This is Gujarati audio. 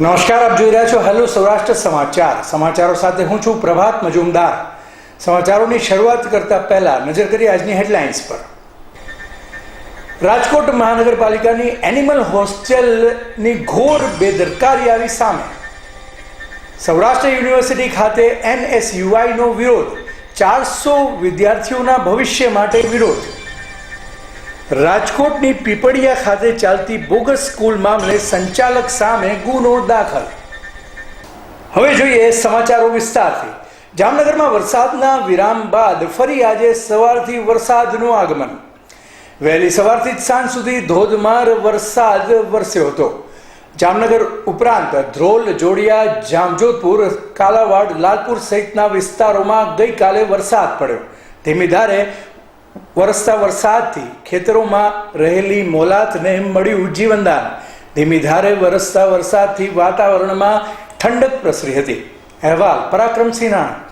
નમસ્કાર, આપ જોઈ રહ્યા છો હેલો સૌરાષ્ટ્ર સમાચાર. સમાચારો સાથે હું છું પ્રભાત મજુમદાર. સમાચારોની શરૂઆત કરતા પહેલા નજર કરી આજની હેડલાઇન્સ પર. રાજકોટ મહાનગરપાલિકાની એનિમલ હોસ્ટેલની ઘોર બેદરકારી આવી સામે. સૌરાષ્ટ્ર યુનિવર્સિટી ખાતે એનએસયુઆઈનો વિરોધ. ચારસો વિદ્યાર્થીઓના ભવિષ્ય માટે વિરોધ. રાજકોટની પીપળિયા ખાતે ચાલતી બોગસ સ્કૂલ મામલે સંચાલક સામે ગુનો દાખલ. હવે જોઈએ સમાચારો વિસ્તારથી. જામનગરમાં વરસાદના વિરામ બાદ ફરી આજે સવારથી વરસાદનું આગમન. વહેલી સવારથી જ સાંજ સુધી ધોધમાર વરસાદ વરસ્યો હતો. જામનગર ઉપરાંત ધ્રોલ, જોડિયા, જામજોધપુર, કાલાવાડ, લાલપુર સહિતના વિસ્તારોમાં ગઈકાલે વરસાદ પડ્યો. ધીમી ધારે વરસતા વરસાદથી ખેતરોમાં રહેલી મોલાતને મળ્યું જીવનદાન ધીમી ધારે વરસતા વરસાદથી વાતાવરણમાં ઠંડક પ્રસરી હતી. અહેવાલ, પરાક્રમસિંહ નાણા